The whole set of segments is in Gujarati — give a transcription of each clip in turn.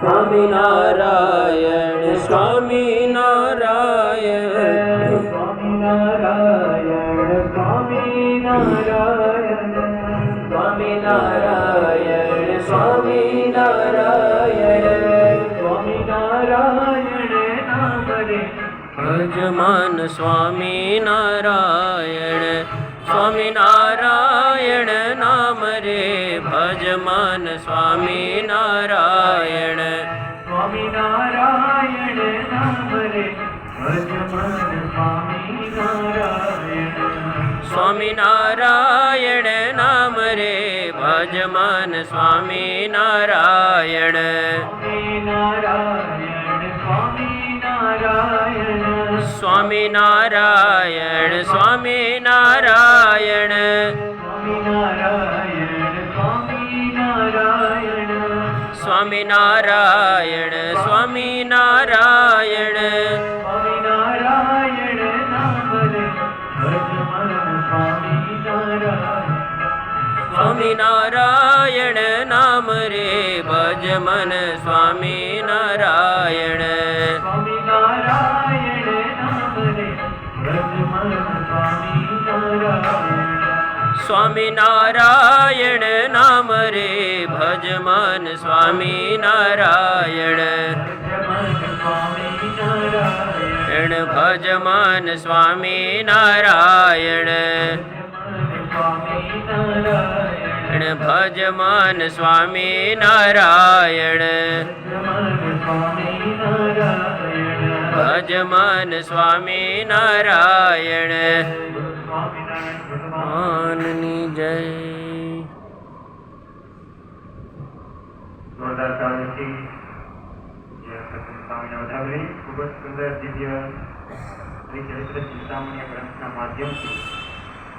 સ્વામી નારાયણ સ્વામી નારાયણ સ્વામી નારાયણ સ્વામી નારાયણ સ્વામી નારાયણ સ્વામી નારાયણ સ્વામી નારાયણ ભજમાન સ્વામી નારાયણ સ્વામી यजमान स्वामी नारायण स्वामी नारायण नाम रे यजमान स्वामी नारायण स्वामी नारायण नाम रे भजमान स्वामी नारायण नारायण स्वामी नारायण स्वामी नारायण स्वामी नारायण સ્વામી નારાયણ સ્વામી નારાયણ. સ્વામી નારાયણ નામ રે. ભજ મન સ્વામી નારાયણ સ્વામી નારાયણ. નામ રે. ભજ મન स्वामी नारायण नाम रे भज मन स्वामी नारायण। भज मन स्वामी नारायण। भज मन स्वामी नारायण भज मन स्वामी नारायण। हाँ। સ્વામીને જય માધ્યમથી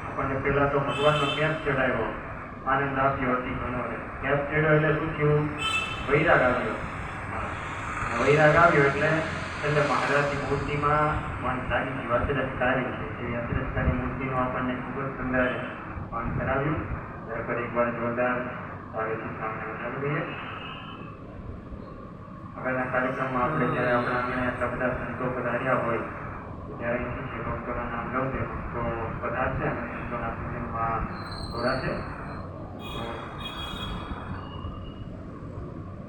આપણને પહેલા તો ભગવાનનો કેપ ચડાવ્યો, આનંદ આપ્યો અતિ ઘણો કેપ ચડ્યો એટલે શું વૈરાગ આવ્યો. વૈરાગ આવ્યો એટલે એટલે મહારાજની મૂર્તિમાં મન લાગી ગયું અચરજકારી છે એ અચરજકારી મૂર્તિનું આપણને ખૂબ જ સુંદર મન કરાવ્યું ત્યારે ફરી એકવાર જોરદાર તાળીઓથી સામે વધાવી દઈએ આગળના કાર્યક્રમમાં આપણે જ્યારે આપણા આંગણે આટલા બધા સંતો પધાર્યા હોય ત્યારે અહીંથી જે ભક્તોના નામ લઉં તે ભક્તો પધારશે અને સંતોના પૂજનમાં જોડાશે તો-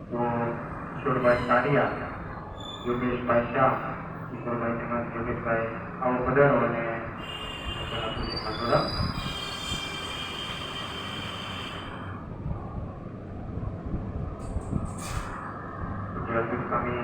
તો કિશોરભાઈ કારિયા Yubis Pasha diperbaiki dengan Yubis Pai Al Badar oleh Abdul Madura. Jadi kami